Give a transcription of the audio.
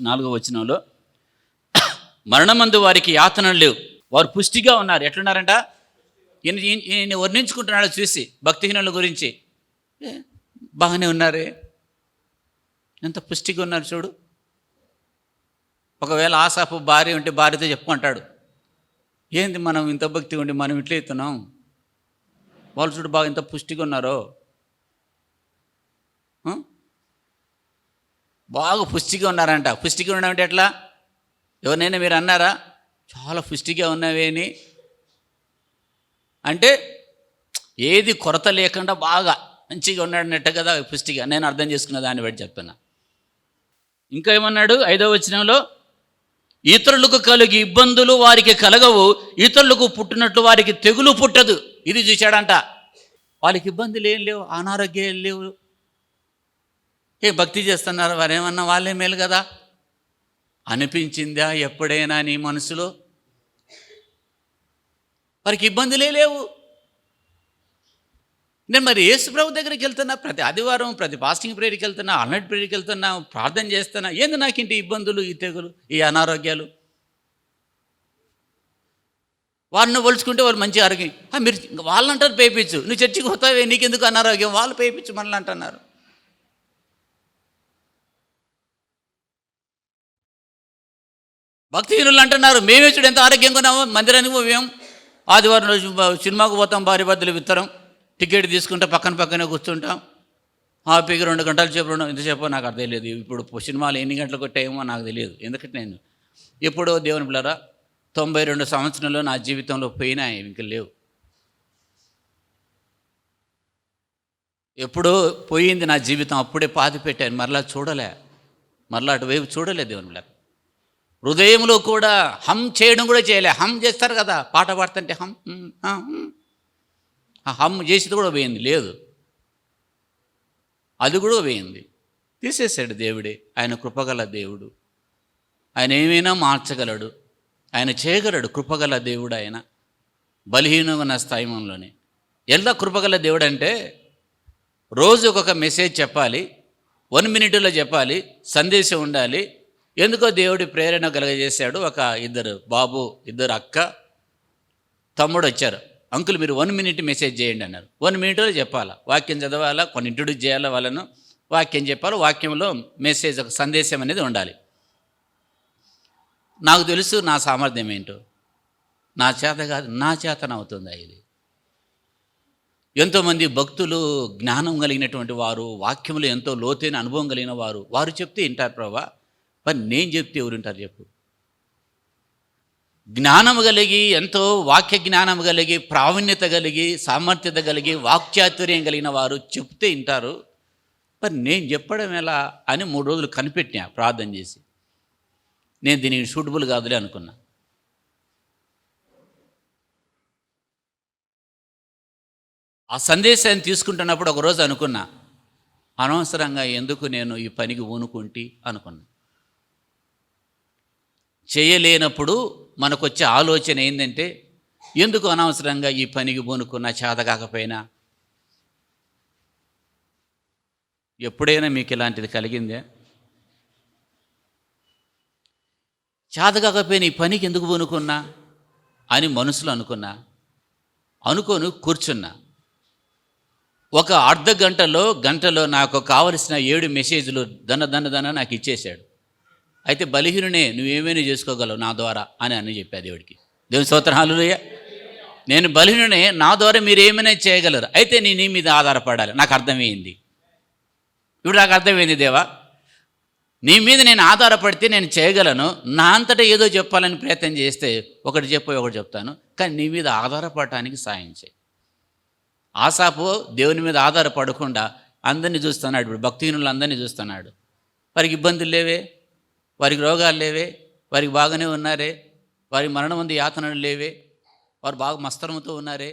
నాలుగో వచనంలో మరణమందు వారికి యాతనలు లేవు. వారు పుష్టిగా ఉన్నారు. ఎట్లున్నారంట? ఈయన వర్ణించుకుంటున్నాడు చూసి భక్తిహీనుల గురించి. బాగానే ఉన్నారే? ఎంత పుష్టిగా ఉన్నారు చూడు. ఒకవేళ ఆశాపు భార్య ఉంటే భార్యతో చెప్పుకుంటాడు. ఏంది మనం ఇంత భక్తి ఉండి మనం ఇట్లా ఎత్తున్నాం? వాళ్ళు చూడు బాగా ఇంత పుష్టిగా ఉన్నారో ఆ? బాగా పుష్టిగా ఉన్నారంట. పుష్టిగా ఉన్నామంటే ఎట్లా? ఎవరినైనా మీరు అన్నారా? చాలా పుష్టిగా ఉన్నావే అని. అంటే ఏది కొరత లేకుండా బాగా మంచిగా ఉన్నాడన్నట్టు కదా పుష్టిగా. నేను అర్థం చేసుకున్న దాన్ని బట్టి చెప్తున్నా. ఇంకా ఏమన్నాడు? ఐదవ వచనంలో ఇతరులకు కలిగి ఇబ్బందులు వారికి కలగవు ఇతరులకు పుట్టినట్లు వారికి తెగులు పుట్టదు. ఇది చూశాడంట. వాళ్ళకి ఇబ్బందులు ఏం లేవు అనారోగ్యాలు లేవు. ఏ భక్తి చేస్తున్నారు? వారేమన్నా వాళ్ళే మేలు కదా? అనిపించిందా ఎప్పుడైనా నీ మనసులో? వారికి ఇబ్బందులే లేవు. నేను మరి యేసుప్రభు దగ్గరికి వెళ్తున్నా ప్రతి ఆదివారం ప్రతి ఫాస్టింగ్ ప్రేయర్కి వెళ్తున్నా అల్నట్ ప్రేయర్కి వెళ్తున్నా ప్రార్థన చేస్తున్నా ఏంది నాకు ఇంటి ఇబ్బందులు ఈ తెగులు ఈ అనారోగ్యాలు? వారిని పోల్చుకుంటే వాళ్ళు మంచి ఆరోగ్యం. మీరు వాళ్ళంటారు పేపించు నువ్వు చర్చికి పోతావే నీకెందుకు అనారోగ్యం? వాళ్ళు పేపించు మనల్ని అంటున్నారు. భక్తిహీనులు అంటున్నారు. మేమే చూడు ఎంత ఆరోగ్యంగా ఉన్నామో మందిరానికి పోయాం. ఆదివారం రోజు సినిమాకు పోతాం భార్య బద్దలు విత్తరం. టికెట్ తీసుకుంటే పక్కన పక్కనే కూర్చుంటాం. హ్యాపీగా రెండు గంటలు సేపు రెండు ఇంతసేపు నాకు అర్థం తెలియదు ఇప్పుడు సినిమాలు ఎన్ని గంటలకు కొట్టాయేమో నాకు తెలియదు. ఎందుకంటే నేను ఎప్పుడో దేవుని పిల్లరా తొంభై రెండు సంవత్సరంలో నా జీవితంలో పోయినాయి ఇంక లేవు. ఎప్పుడో పోయింది నా జీవితం అప్పుడే పాతి పెట్టాను మరలా చూడలే. మరలా అటువైపు చూడలే దేవుని పిల్లరా. హృదయంలో కూడా హమ్ చేయడం కూడా చేయలే. హమ్ చేస్తారు కదా. పాట పాడుతుంటే హమ్ హమ్ చేసేది కూడా పోయింది. లేదు. అది కూడా పోయింది. తీసేసాడు దేవుడే. ఆయన కృపగల దేవుడు. ఆయన ఏమైనా మార్చగలడు. ఆయన చేయగలడు కృపగల దేవుడు ఆయన. బలహీనమైన స్థాయిలోనే. ఎలా కృపగల దేవుడు అంటే రోజు ఒక మెసేజ్ చెప్పాలి. వన్ మినిట్లో చెప్పాలి. సందేశం ఉండాలి. ఎందుకో దేవుడి ప్రేరణ కలగజేశాడు. ఒక ఇద్దరు బాబు ఇద్దరు అక్క తమ్ముడు వచ్చారు. అంకుల్ మీరు వన్ మినిట్ మెసేజ్ చేయండి అన్నారు. వన్ మినిట్లో చెప్పాలా? వాక్యం చదవాలా? కొన్ని ఇంట్రొడ్యూస్ చేయాలా వాళ్ళను? వాక్యం చెప్పాలి? వాక్యంలో మెసేజ్ ఒక సందేశం అనేది ఉండాలి. నాకు తెలుసు నా సామర్థ్యం ఏంటో. నా చేత కాదు నా చేతనవుతుందా ఇది? ఎంతోమంది భక్తులు జ్ఞానం కలిగినటువంటి వారు వాక్యంలో ఎంతో లోతైన అనుభవం కలిగిన వారు వారు చెప్తే వింటారు ప్రభా. మరి నేను చెప్తే ఎవరుంటారు చెప్పు. జ్ఞానము కలిగి ఎంతో వాక్య జ్ఞానము కలిగి ప్రావీణ్యత కలిగి సామర్థ్యత కలిగి వాక్చాతుర్యం కలిగిన వారు చెప్తే వింటారు. మరి నేను చెప్పడం ఎలా అని మూడు రోజులు కనిపెట్టినా ప్రార్థన చేసి. నేను దీనికి సూటబుల్ కాదులే అనుకున్నా. ఆ సందేశాన్ని తీసుకుంటున్నప్పుడు ఒకరోజు అనుకున్నా అనవసరంగా ఎందుకు నేను ఈ పనికి ఊనుకుంటి అనుకున్నా. చేయలేనప్పుడు మనకొచ్చే ఆలోచన ఏంటంటే ఎందుకు అనవసరంగా ఈ పనికి పూనుకున్నా చేత కాకపోయినా? ఎప్పుడైనా మీకు ఇలాంటిది కలిగిందే? చేత కాకపోయినా ఈ పనికి ఎందుకు పూనుకున్నా? అని మనసులో అనుకున్నా. అనుకోను కూర్చున్నా. ఒక అర్ధ గంటలో గంటలో నాకు కావలసిన ఏడు మెసేజ్లు దన దన దన నాకు ఇచ్చేశాడు. అయితే బలహీనునే నువ్వేమైనా చేసుకోగలవు నా ద్వారా అని అని చెప్పా దేవుడికి. దేవుని స్తోత్రాలుయ్య నేను బలహీనునే నా ద్వారా మీరు ఏమైనా చేయగలరు? అయితే నేను నీ మీద ఆధారపడాలి. నాకు అర్థమైంది. ఇప్పుడు నాకు అర్థమైంది దేవా నీ మీద నేను ఆధారపడితే నేను చేయగలను. నా అంతటా ఏదో చెప్పాలని ప్రయత్నం చేస్తే ఒకటి చెప్పి ఒకటి చెప్తాను. కానీ నీ మీద ఆధారపడటానికి సాయం చేయి. ఆశాపు దేవుని మీద ఆధారపడకుండా అందరినీ చూస్తున్నాడు. ఇప్పుడు భక్తిహీనులు అందరినీ చూస్తున్నాడు. వారికి ఇబ్బందులు లేవే. వారికి రోగాలు లేవే వారికి బాగానే ఉన్నారే వారి మరణం ఉంది యాతనలు లేవే వారు బాగా మస్తరంతో ఉన్నారే